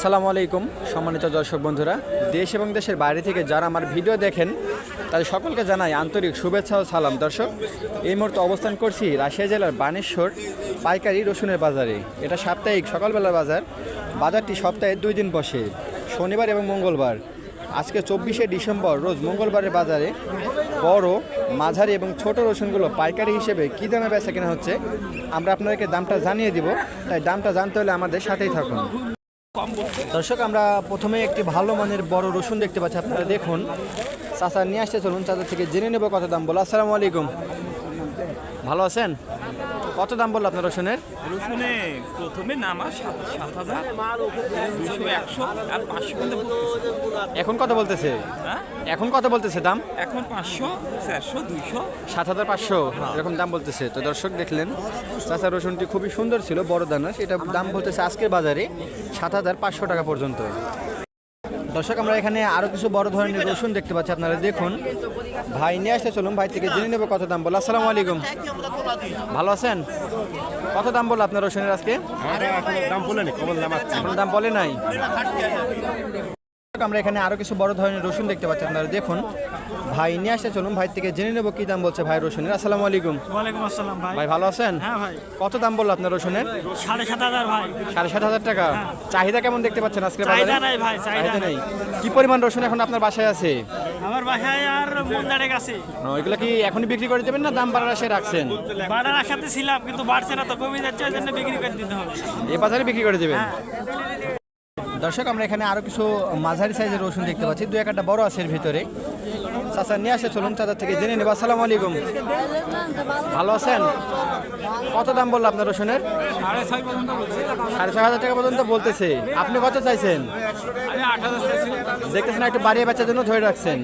আসসালামু আলাইকুম, সম্মানিত দর্শক বন্ধুরা। দেশ এবং দেশের বাইরে থেকে যারা আমার ভিডিও দেখেন, তাদের সকলকে জানাই আন্তরিক শুভেচ্ছা ও সালাম। দর্শক, এই মুহূর্তে অবস্থান করছি রাশিয়া জেলার বানেশ্বর পাইকারি রসুনের বাজারে। এটা সাপ্তাহিক সকালবেলার বাজার। বাজারটি সপ্তাহে দুই দিন বসে, শনিবার এবং মঙ্গলবার। আজকে চব্বিশে ডিসেম্বর, রোজ মঙ্গলবারের বাজারে বড়, মাঝারি এবং ছোট রসুনগুলো পাইকারি হিসেবে কী দামে বেচা কেনা হচ্ছে, আমরা আপনাদেরকে দামটা জানিয়ে দিব। তাই দামটা জানতে হলে আমাদের সাথেই থাকুন। দর্শক, আমরা প্রথমে একটি ভালো মানের বড় রসুন দেখতে পাচ্ছি। আপনারা দেখুন, চাচা নিয়ে আসতে চলুন চাচা থেকে জেনে নেব কত দাম বলো। আসসালামু আলাইকুম। ভালো আছেন? কত দাম বলল আপনার রসুনের? রসুনে প্রথমে নামা সাত সাত হাজার একশো আর পাঁচশো এখন কত বলতেছে? হ্যাঁ? এখন কত বলতেছে দাম? এখন পাঁচশো চারশো দুইশো। সাত হাজার পাঁচশো এরকম দাম বলতেছে। তো দর্শক দেখলেন চাচা রসুনটি খুবই সুন্দর ছিল বড় দানা সেটা দাম বলতেছে আজকের বাজারে সাত হাজার পাঁচশো টাকা পর্যন্ত। দর্শক আমরা এখানে আরও কিছু বড় ধরনের রসুন দেখতে পাচ্ছি। আপনারা দেখুন। ভাই নিয়ে আসতে চলুন। ভাই থেকে জেনে নেব কত দাম বলো আসসালামু আলাইকুম। ভালো আছেন? কত দাম বলল আপনার রসুনের আজকে? দাম বলে নাই। আমরা এখানে আরও কিছু বড় ধরনের রসুন দেখতে পাচ্ছি। আপনারা দেখুন ভাই নিয়ে আসতে চলুন ভাই থেকে জেনে নেব কি দাম বলছে ভাই রসুনের। আসসালামু আলাইকুম। ওয়ালাইকুম আসসালাম ভাই। ভাই ভালো আছেন? হ্যাঁ ভাই। কত দাম বলল আপনার রসুনের? সাড়ে সাত হাজার ভাই। সাড়ে সাত হাজার টাকা। চাহিদা কেমন দেখতে পাচ্ছেন আজকে চাহিদা নাই ভাই, চাহিদা নেই। কি পরিমাণ রসুন এখন আপনার বাসায় আছে? আমার বাসায় আর মন্দারে না, ওইগুলো কি এখনই বিক্রি করে দেবেন না দাম বাড়ার আশায় রাখছেন? বাড়ার আশাতে ছিলাম কিন্তু বাড়ছে না তো কমে যাচ্ছে ওই জন্য বিক্রি করে দিতে হবে। এ বাজারে বিক্রি করে দেবেন? হ্যাঁ। দর্শক, আমরা এখানে আরও কিছু মাঝারি সাইজের রসুন দেখতে পাচ্ছি। দু একটা বড় আছে এর ভিতরে। চাচা, নিয়ে আসে, চলুন চাচা থেকে জেনে নেব। আসসালামু আলাইকুম। ভালো আছেন? কত দাম বলল আপনার রসুনের? সাড়ে ছয় হাজার টাকা পর্যন্ত বলতেছে। আপনি কত চাইছেন? দেখতেছেন একটু বাড়িয়ে বাচ্চার জন্য ধরে রাখছেন।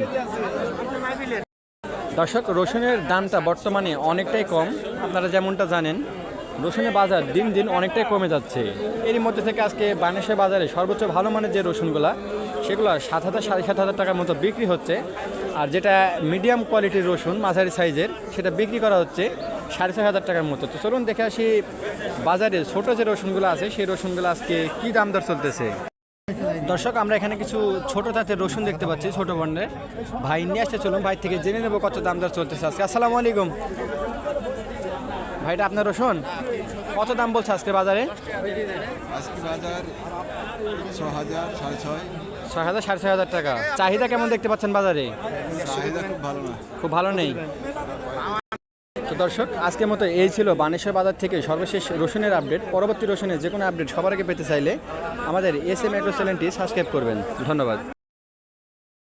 দর্শক, রসুনের দামটা বর্তমানে অনেকটাই কম। আপনারা যেমনটা জানেন রসুনের বাজার দিন দিন অনেকটাই কমে যাচ্ছে। এরই মধ্যে থেকে আজকে বানেশ্বর বাজারে সর্বোচ্চ ভালো মানের যে রসুনগুলা, সেগুলো সাত হাজার, সাড়ে সাত হাজার টাকার মতো বিক্রি হচ্ছে। আর যেটা মিডিয়াম কোয়ালিটির রসুন, মাঝারি সাইজের, সেটা বিক্রি করা হচ্ছে সাড়ে ছয় হাজার টাকার মতো। তো চলুন দেখে আসি বাজারে ছোট যে রসুনগুলো আছে, সেই রসুনগুলো আজকে কী দাম দর চলতেছে। দর্শক, আমরা এখানে কিছু ছোট জাতের রসুন দেখতে পাচ্ছি, ছোট বর্ণের। ভাই, নিয়ে আসতে চলুন ভাই থেকে জেনে নেব কত দাম দর চলতেছে আজকে। আসসালামু আলাইকুম। ভাইটা আপনার রসুন? কত দাম বলছে আজকে বাজারে? আজকে বাজার ছ হাজার সাড়ে ছয়। ছয় হাজার সাড়ে ছয় হাজার টাকা। চাহিদা কেমন দেখতে পাচ্ছেন বাজারে? চাহিদা খুব ভালো না। খুব ভালো নেই। তো দর্শক আজকের মতো এই ছিল বানেশ্বর বাজার থেকে সর্বশেষ রসুনের আপডেট। পরবর্তী রসুনের যে কোনো আপডেট সবার আগে পেতে চাইলে আমাদের এস এম চ্যানেলটি সাবস্ক্রাইব করবেন। ধন্যবাদ।